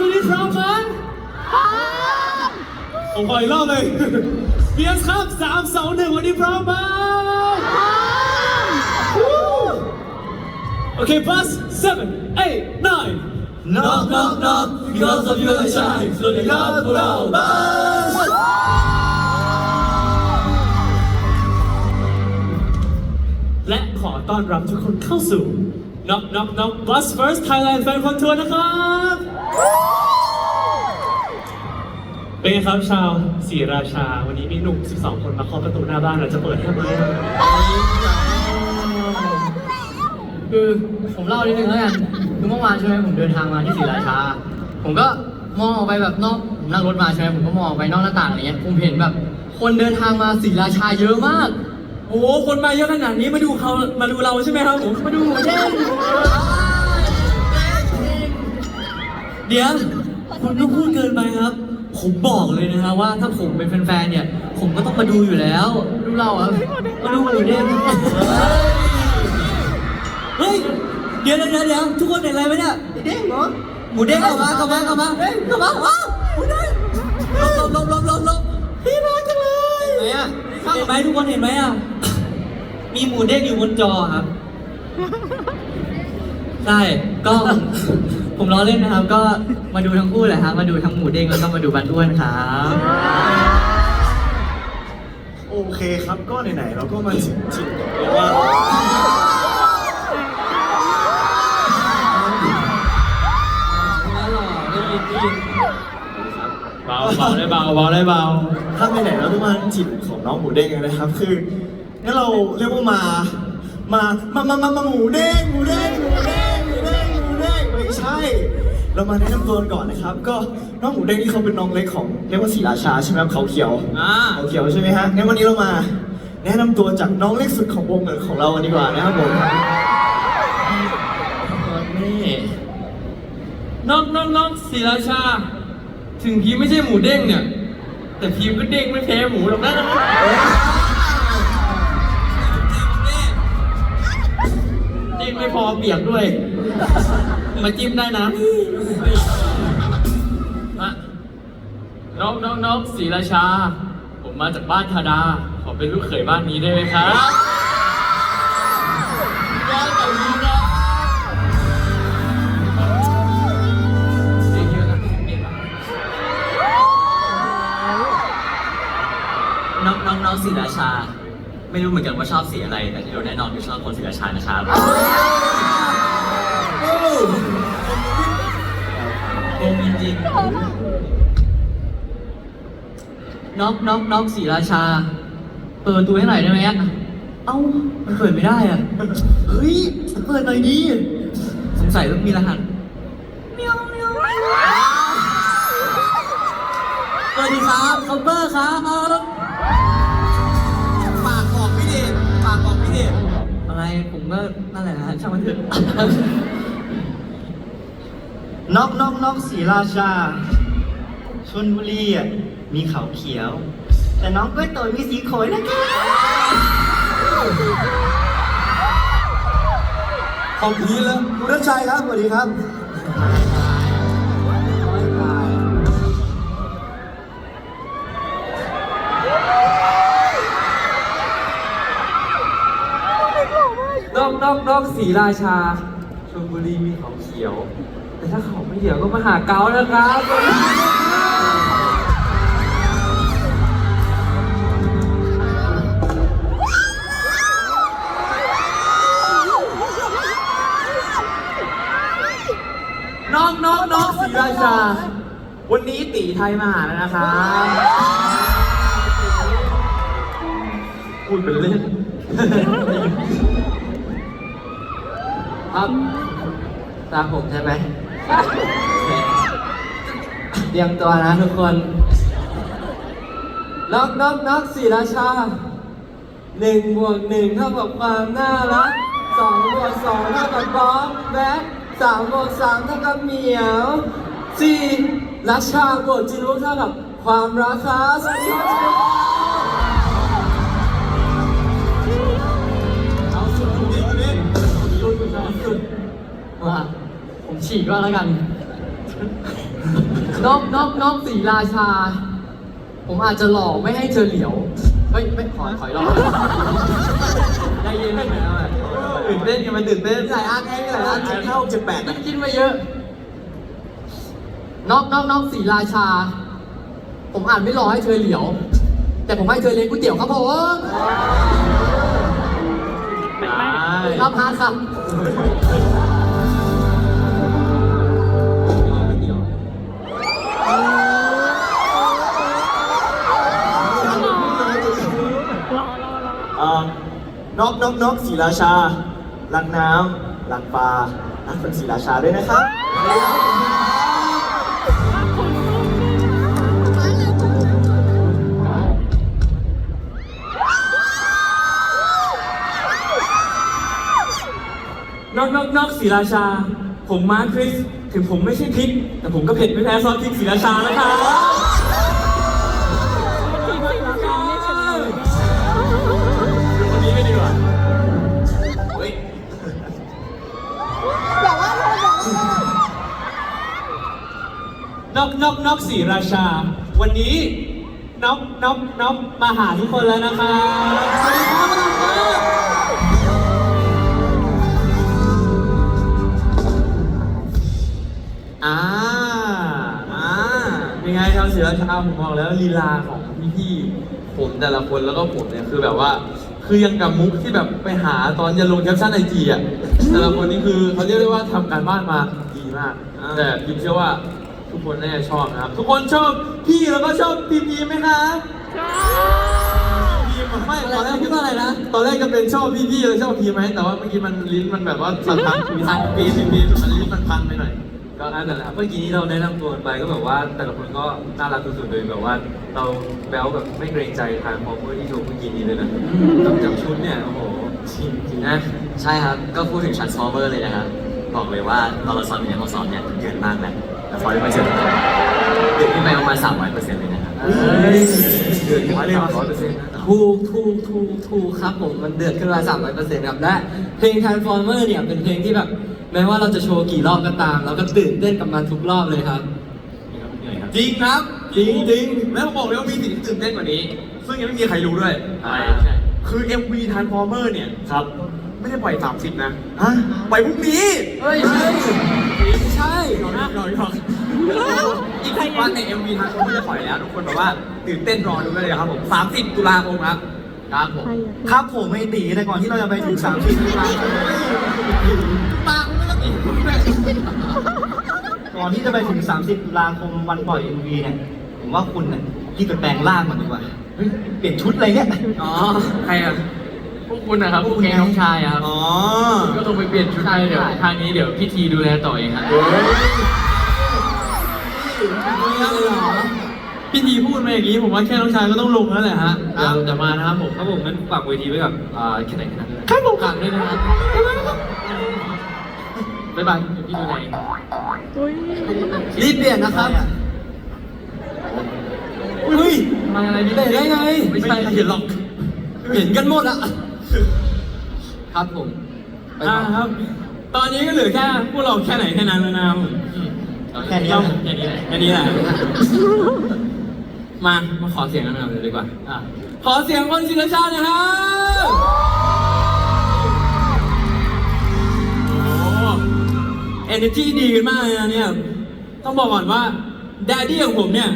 วันนี้พร้อมไหมผมขออีกรอบเลยเบียสครับสามสองหนึ่งวันนี้พร้อมไหมโอเค plus seven eight nine knock knock knock because of you I shine สวัสดีครับพวกเราบัสและขอต้อนรับทุกคนเข้าสู่ knock knock knock bus first Thailand fan con tour นะครับ เป็นไงครับชาวศรีราชา วันนี้มีหนุ่ม 12 คนมาเคาะประตูหน้าบ้านเราจะเปิดให้ไหมคือผมเล่านิดนึงแล้วกันคือเมื่อวานใช่ไหมผมเดินทางมาที่ศรีราชา ผมก็มองออกไปแบบนอกผมนั่งรถมาใช่ไหมผมก็มองออกไปนอกหน้าต่างอะไรเงี้ยผมเห็นแบบ คนเดินทางมาศรีราชาเยอะมาก โอ้โหคนมาเยอะขนาดนี้มาดูเขามาดูเราใช่ไหมครับผมมาดูหมูเด้ง เดี๋ยวคุณต้องพูดเกินไปครับ ผมบอกเลยนะฮะว่าถ้าผมเป็นแฟนๆเนี่ย ผมก็ต้องมาดูอยู่แล้วดูเราอะมาดูหมูเด้งเฮ้ยเดี๋ยวเดี๋ยวเดี๋ยวทุกคนเห็นอะไรไหมเนี่ยเด้งเหรอหมูเด้งเข้ามาเข้ามาเข้ามาเฮ้ยเข้ามาว้าวหมูเด้งหลบหลบหลบหลบหลบพี่รักจังเลยไหนอะเห็นไหมทุกคนเห็นไหมอะมีหมูเด้งอยู่บนจอครับ ใช่ก็ผมล้อเล่นนะครับ ก็มาดูทั้งคู่เลยครับมาดูทั้งหมูเด้งแล้วก็มาดูบันอ้วนครับโอเคครับก็ไหนๆเราก็มาถึงจุดเรียกว่าเบาเบาได้เบาเบาได้เบาถ้าไปไหนเราต้องมาจิตของน้องหมูเด้งกันนะครับ คืองั้นเราเรียกว่ามา มา มา มา มา มาหมูเด้งหมูเด้งหมูเด้ง เรามาแนะนำตัวกันก่อนนะครับ ก็น้องหมูเด้งนี่เขาเป็นน้องเล็กของเรียกว่าสีราชาใช่ไหมครับเขาเขียวอ่าเขาเขียวใช่ไหมฮะงั้นวันนี้เรามา แนะนำตัวจากน้องเล็กสุดของวงของเรากันดีกว่านะครับผมนี่น้องน้องน้องศรีราชา ถึงพีไม่ใช่หมูเด้งเนี่ย แต่พีก็เด้งไม่แพ้หมูหรอกนะเด้งไม่พอเปียกด้วย มาจิ้มได้นะมาน้องน้องน้องศรีราชา ผมมาจากบ้านธาดา ขอเป็นลูกเขยบ้านนี้ได้ไหมครับได้แบบนี้นะเสียงเยอะนะเก่งมากน้องน้องน้องศรีราชา ไม่รู้เหมือนกันว่าชอบสีอะไร แต่ที่รู้แน่นอนคือชอบคนศรีราชานะครับ โกงจริงๆน็อกน็อกน็อกศรีราชา เปิดประตูให้หน่อยได้ไหมอะเอ้า มันเปิดไม่ได้อะ เฮ้ย เปิดหน่อยดิ สงสัยต้องมีรหัสสวัสดีครับคัมเบอร์ครับปากบอกพี่เดชปากบอกพี่เดชอะไร ผมก็นั่นแหละฮะช่างมันเถอะ น็อกน็อกน็อกศรีราชาชนบุรีอะมีเขาเขียว แต่น้องก้อยโตยมีสีโขยนะคะขอบพีแล้วคุณรัชชัยครับสวัสดีครับนอกนอกนอกสีราชาชลบุรีมีเขาเขียว แต่ถ้าเขาไม่เขียวก็มาหาเกานะครับ น้องน้องน้องศรีราชา วันนี้ตีไทยมาหาแล้วนะครับพูดเป็นเล่น ครับตามผมใช่ไหม เตรียมตัวนะทุกคนน็อกน็อกน็อกสีราชาหนึ่งบวกหนึ่งเท่ากับความน่ารักสองบวกสองเท่ากับบ๊อบแบ็คสามบวกสามเท่ากับเหมียวสี่ราชาบวกจิรุเท่ากับความรักครับสวัสดีครับ ฉีกก็แล้วกันนกนกนกสีราชา ผมอาจจะหลอกไม่ให้เธอเหลียว เฮ้ย ไม่ขอขออีกรอบใจเย็นไม่เหมือนอะไรตื่นเต้นกันมันตื่นเต้นหลายอันไงหลายอันเข้าเจ็ดแปดกินกินมาเยอะ นอกนอกนอกสีราชา ผมอ่านไม่รอให้เธอเหลียว แต่ผมให้เธอเลี้ยงก๋วยเตี๋ยวครับผมครับฮาร์ดครับ อ่อนกนกนกสีราชารักน้ำรักปลารักคนสีราชาด้วยนะครับนอกนอกนอกศรีราชา ผมมาร์คคริส ถึงผมไม่ใช่พริก แต่ผมก็เผ็ดไม่แพ้ซอสพริกศรีราชานะครับวันนี้ไม่ดีกว่านกนกนกสีราชา วันนี้นกนกนกมาหาทุกคนแล้วนะคะสวัสดีครับ ยังไงชาวสีราชาผมบอกแล้วลีลาของพี่ๆผมแต่ละคนแล้วก็ผมเนี่ยคือแบบว่า คือยังกับมุกที่แบบไปหาตอนจะลงแคปชั่นไอจีอะแต่ละคนนี่คือเขาเรียกได้ว่าทำการบ้านมาดีมาก แต่พิมเชื่อว่าทุกคนน่าจะชอบนะครับ ทุกคนชอบพี่แล้วก็ชอบพีพีไหมครับพีมไม่ตอนแรกคิดว่าอะไรนะตอนแรกก็เป็นชอบพี่พี่แล้วชอบพีไหมแต่ว่าเมื่อกี้มันลิ้นมันแบบว่าสั่นพันพีพันพีพีพีมันลิ้นมันพันไปหน่อย ก็นั่นแหละครับเมื่อกี้นี้เราแนะนำตัวกันไปก็แบบว่าแต่ละคนก็น่ารักสุดๆเลยแบบว่า เราแบลแบบไม่เกรงใจทางพอเพื่อที่โชว์เมื่อกี้นี้เลยนะกับจากชุดเนี่ยโอ้โหจริงนะ ใช่ครับ ก็พูดถึง Transformer เลยนะครับ บอกเลยว่าตอนเราซ้อมอยู่ในห้องซ้อมเนี่ยเดือดมากแหละแต่พอได้มาเจอเดือดขึ้นไปประมาณสามร้อยเปอร์เซ็นต์เลยนะ เดือดขึ้นมาสามร้อยเปอร์เซ็นต์ถูกถูกถูกถูกครับผมมันเดือดขึ้นมา300%ครับและเพลง Transformer เนี่ยเป็นเพลงที่แบบแม้ว่าเราจะโชว์กี่รอบก็ตาม เราก็ตื่นเต้นกับมันทุกรอบเลยครับ จริงครับจริงจริงแล้วผมบอกเลยว่ามีสิ่งที่ตื่นเต้นกว่านี้ ซึ่งยังไม่มีใครรู้ด้วยใช่คือ MV Transformer เนี่ยครับ ไม่ได้ปล่อย 30 นะฮะปล่อยพรุ่งนี้เฮ้ยใช่ใช่หน่อยหน่อย อยอีกสิบวันใน MV Transformer จะปล่อยแล้วทุกคนแบบว่าตื่นเต้นรอดูได้เลยครับผม30ตุลาคมครับ ครับผมครับผมไม่ตีแต่ก่อนที่เราจะไปถึง30ตุลาคมปากไม่ต้องอีกก่อนที่จะไปถึง30ตุลาคมวันปล่อย MV เนี่ยผมว่าคุณเนี่ยที่จะแปลงร่างมันดีกว่าเฮ้ยเปลี่ยนชุดอะไรเนี่ยอ๋อใครอะพวกคุณนะครับพวกแกน้องชายอะครับ อ๋อ ก็ต้องไปเปลี่ยนชุดให้เดี๋ยวทางนี้เดี๋ยวพี่ทีดูแลต่อเองครับ พี่ทีพูดมาอย่างนี้ผมว่าแค่น้องชายก็ต้องลงแล้วแหละฮะครัเดี๋ยบวจะมานะครับผมครับผมงั้นฝากเวทีไว้กับอ่าแค่ไหนแค่นั้นเลยครับผมฝากด้วยนะครับบ๊ายบายพี่ดูแลเองรีบเปลี่ยนนะครับเฮ้ยมาอะไรนี่เตะได้ไงไม่ใช่เห็นหรอกเห็นกันหมดอะครับผมไปอ่าต่อครับ ตอนนี้ก็เหลือแค่พวกเราแค่ไหนแค่นั้นแล้วนะครับผม แค่นี้เราแค่นี้แหละแค่นี้แหละมา มาขอเสียงกันหน่อยเลยดีกว่าอะขอเสียงคนศิลชาติหนะครับโอ้เอเนจีดีกันมากเลยนะเนี่ย ต้องบอกก่อนว่าแดดดี้ของผมเนี่ย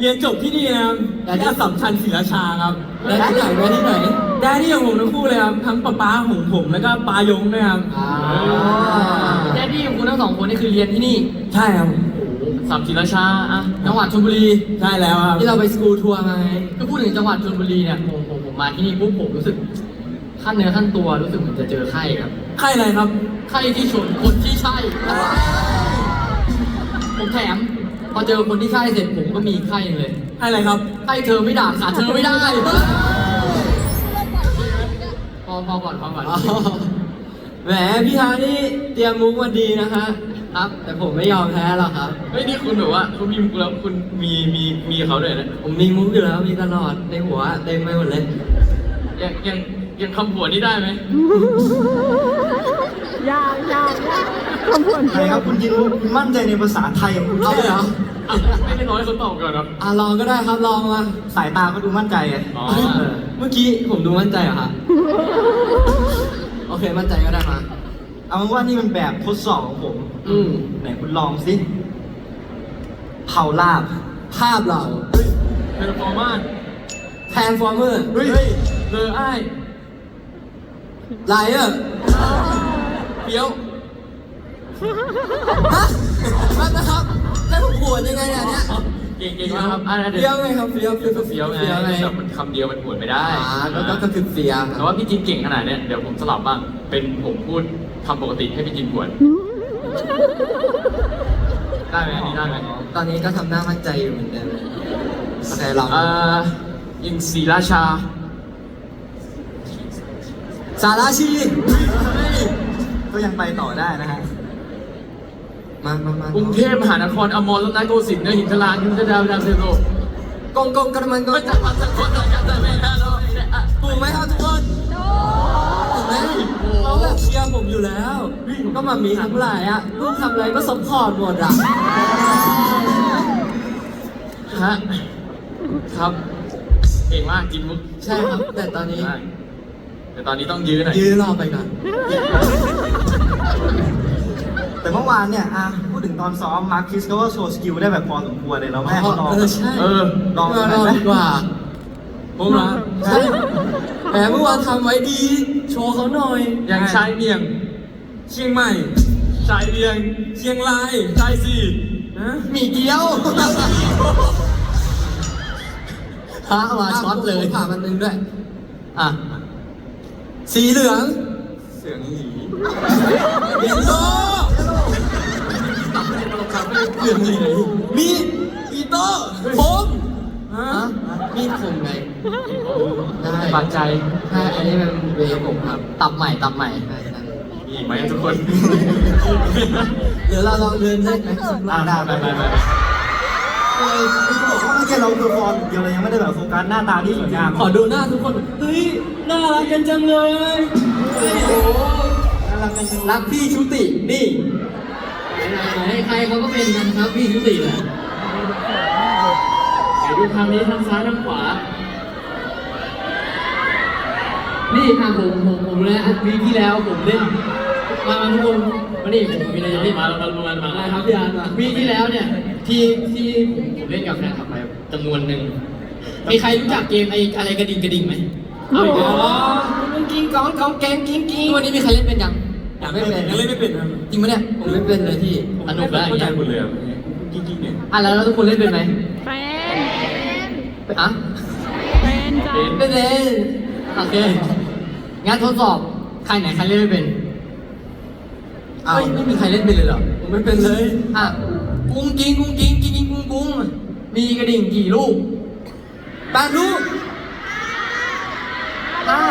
เรียนจบที่นี่นะครับที่อัสสัมชัญศรีราชาครับ แล้วที่ไหนแล้วที่ไหนแดดดี้ของผมทั้งคู่เลยครับ ทั้งป๊าป๊าของผมแล้วก็ปายงด้วยครับ อ่า แดดดี้ของคุณทั้งสองคนนี่คือเรียนที่นี่ใช่ครับ สามศิลาชาอะจังหวัดชลบุรีใช่แล้วครับ ที่เราไปสกูลทัวร์มาไงก็พูดถึงจังหวัดชลบุรีเนี่ยผมผมผมมาที่นี่ปุ๊บผมรู้สึกขั้นเนื้อขั้นตัวรู้สึกเหมือนจะเจอไข้ครับใครอะไรครับ ไข้ที่ชนคนที่ใช่ผมแถมพอเจอคนที่ใช่เสร็จผมก็มีไข้เลยใครอะไรครับ ไข้เธอไม่ด่าขาเธอไม่ได้พอพอก่อนพอก่อนอ๋อ แหมพี่ฮานี่เตรียมมุกมาดีนะฮะครับ แต่ผมไม่ยอมแพ้หรอกครับ เฮ้ยนี่คุณแบบว่าคุณมีมุกแล้วคุณมีมีมีเขาด้วยนะผมมีมุกอยู่แล้วมีตลอดในหัวเต็มไปหมดเลยยังยังยังคำผัวนี่ได้ไหมยาวยาวยาวคำพูดใครครับคุณยินคุณมั่นใจในภาษาไทยของคุณเอาเลยเหรอไม่เป็นร้อยเขาตอบก่อนเหรออะลองก็ได้ครับลองมาสายตาก็ดูมั่นใจไงอ๋อเมื่อกี้ผมดูมั่นใจเหรอฮะโอ เคมั่นใจก็ได้มา เอาเป็นว่านี่มันแบบทดสอบของผม อืม ไหนคุณลองสิเผาลาบ ภาพเราเป็นฟอร์มานแทนฟอร์เมอร์เฮ้ยเลอไอ้ายไลเออร์เปียวฮะมันนะครับให้ผมปวดยังไงเนี่ย เนี่ยเก่งๆนะครับอะเดี๋เฟี้ยยววไงครับเฟี้ยวเฟี้ยวเฟี้ยวไงเฟี้ยวไง แบบมันคำเดียวมันหวนไม่ได้ อ่าก็ก็ก็คือเฟี้ยวคแต่รับว่าพี่จินเก่งขนาดเนี้ยเดี๋ยวผมสลับบ้าง เป็นผมพูดคำปกติให้พี่จินหวนได้ไหมอันนี้ได้ไหมตอนนี้ก็ทำหน้ามั่นใจอยู่เหมือนเดิมโอเคลองเอ่ออินซีราชา สาราชีก็ยังไปต่อได้นะฮะ มามามากรุงเทพมหานครอมรรัตนโกสินทร์เนหินทรานยุทธดาวดาวเซโลกงกงกระมังกงก็จะมาสักคนละกันแต่ไม่ได้หรอกถูกไหมครับทุกคนถูกไหมเขาแบบเชียร์ผมอยู่แล้ว ก็มามีทั้งหลายอะลูกทำอะไรก็สมพอร์ตหมดอะฮะครับเก่งมากจินมุกใช่ครับแต่ตอนนี้ได้แต่ตอนนี้ต้องยื้อหน่อยยื้อรอไปก่อน แต่เมื่อวานเนี่ยอะพูดถึงตอนซ้อมมาร์คคิสก็ว่าโชว์สกิลได้แบบพอสมควรเลยเราไม่ให้เขาลองเออใช่เออลองเราหน่ลออยงไหม ดีกว่าพวกเราใช่แหมเมื่อวานทำไว้ดี โชว์เขาหน่อยยังใช้เมียง เชียงใหม่ ชายเบียง เชียงรายชายสี่นะหมี่เกี๊ยวพระมาช็อตเลยผ่ามันหนึงด้วย อะ สีเหลือง เสียงหยีบินโตตัด ให้ตลกครับไม่เสียงหยีมีอีโต้ผมฮะมีดผมไงได้บาดใจใช่อันนี้มันเวผมครับ ตับใหม่ตับใหม่ใช่ใช่มีอีกไหมทุกคนเดี๋ยวเราลองเดินเล่นไหมสักรอ่าอบได้ไปไปไปไปไปคือจะบอกว่าเมื่อกี้เราเพอร์ฟอร์มเดียวเรายังไม่ได้แบบโฟกัสหน้าตาที่สวยงามขอดูหน้าทุกคนเฮ้ยน่ารักกันจังเลยเฮ้ยโอ้น่ารักกันจังรักพี่ชุตินี่ไหนๆ ใครเขาก็เป็นกันครับพี่ชุติแหละไหนดูทางนี้ทางซ้ายทางขวา นี่ค่ะผมผมผมเลยนะวีคที่แล้วผมเล่นมามาทุกคนมานี่ผมมีอะไรจะเล่นมาแล้วมาแล้วมาแล้วมาอะไรแล้วครับพี่อาร์ตมาวีคที่แล้วเนี่ยที่ที่ผมผมเล่นกับแฟนคลับไปจำนวนหนึ่งมีใครรู้จักเกมไออะไรกระดิ่งกระดิ่งไหมเอาอีกแล้วกิ้งกองกองแกงกิ้งกิ้งวันนี้มีใครเล่นเป็นยัง ยังไม่เป็นยังเล่นไม่เป็นครับจริงไหมเนี่ยผมไม่เป็นเลยพี่สนุกแล้วเข้าใจหมดเลยอะกิ๊กๆเนี่ยอะแล้วแล้วทุกคนเล่นเป็นไหมเป็นฮะเป็นจ้ะเป็นไม่เป็นโอเคงั้นทดสอบใครไหนใครเล่นไม่เป็นเอาเฮ้ยไม่มีใครเล่นเป็นเลยเหรอผมไม่เป็นเลยอะกุ้งกิ้งกุ้งกิ้งกิ้งกิ้งกุ้งกุ้งมีกระดิ่งกี่ลูกแปดลูกห้า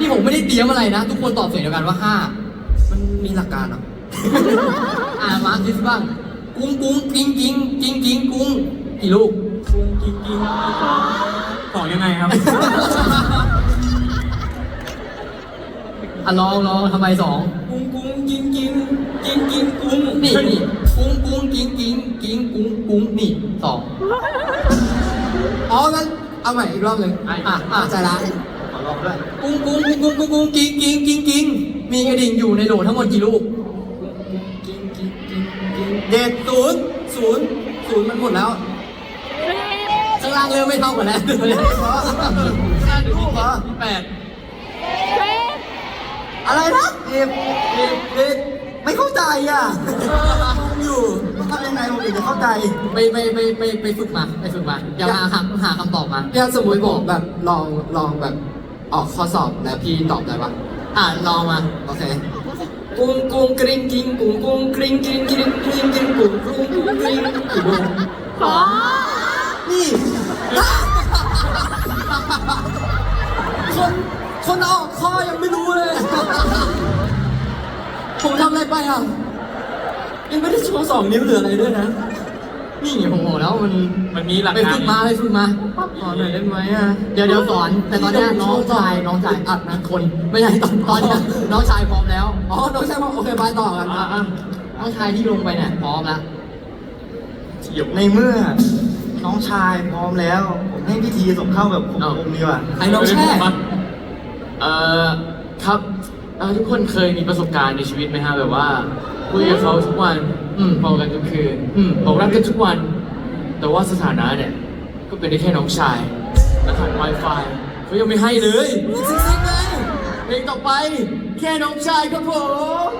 นี่ผมไม่ได้เตรียมอะไรนะ ทุกคนตอบเสียงเดียวกันว่าห้ามันมีหลักการเหรออ่ามาคิดบ้าง กุ้งกุ้งกิ้งกิ้งกิ้งกิ้งกุ้งกี่ลูกกุ้งกิ๊กกิ๊กของยังไงครับอะลองลองทำไมสองกุ้งกุ้งกิ๊งกิ๊งกิ๊งกิ๊งกุ้งนี่นี่กุ้งกุ้งกิ้งกิ้งกิ้งกุ้งกุ้งนี่สองอ๋องั้นเอาใหม่อีกรอบหนึ่งอะอะใจร้ายขอลองด้วย กุ้งกุ้งกุ้งกุ้งกุ้งกิ้งกิ้งกิ้งกิ้งมีกระดิ่งอยู่ในโหลทั้งหมดกี่ลูกเด็ดศูนย์ศูนย์ศูนย์มันหมดแล้วข้างล่างเริ่มไม่เท่ากันแล้วห้าถึงที่เจ็ดที่แปดอะไรนะเด็ดเด็ดเด็ดไม่เข้าใจอะอยู่ทำยังไงผมถึงจะเข้าใจไปไปไปไปไปฝึกมาไปฝึกมาอย่าหาหาคำตอบมาถ้าสมมติบอกแบบลองลองแบบ ออกข้อสอบแล้วพี่ตอบได้ปะอ่านลองมา โอเคกุ้งกุ้งกริ๊งกิ้งกุ้งกุ้งกริ๊งกิ้งกริ๊งกริ๊งกริ๊งกุ้งกุ้งกุ้งกริ๊งกี่ลูกขอนี่ คนคนออกข้อยังไม่รู้เลย ผมทำอะไรไปอะ ยังไม่ได้โชว์สองนิ้วหรืออะไรด้วยนะ นี่ไงผมบอกแล้วมันมันมีหลักไปการ ฝึกมาไปฝึกมาขอหน่อยได้ไหมอะเดี๋ยวเดี๋ยวสอน แต่ตอนเนี้ยน้องชายน้องชายอัดนะคน ไม่ใช่ตอนตอนเนี้ยน้องชายพร้อมแล้วอ๋อน้องชายบอกโอเคไปต่อกันอะอะน้องชายที่ลงไปเนี่ยพร้อมแล้วในเมื่อน้องชายพร้อมแล้วผมให้พิธีส่งเข้าแบบผมเอ้าผมดีกว่าไอ้น้องแช่เอ่อครับเอ่อทุกคนเคยมีประสบการณ์ในชีวิตไหมฮะแบบว่าคุยกับเขาทุกวัน อืมบอกกันทุกคืนอืมบอกรักกันทุกวัน แต่ว่าสถานะเนี่ย ก็เป็นได้แค่น้องชายรหัส Wi-Fi เขายังไม่ให้เลยซิงๆเลยเพลงต่อไป แค่น้องชายครับผม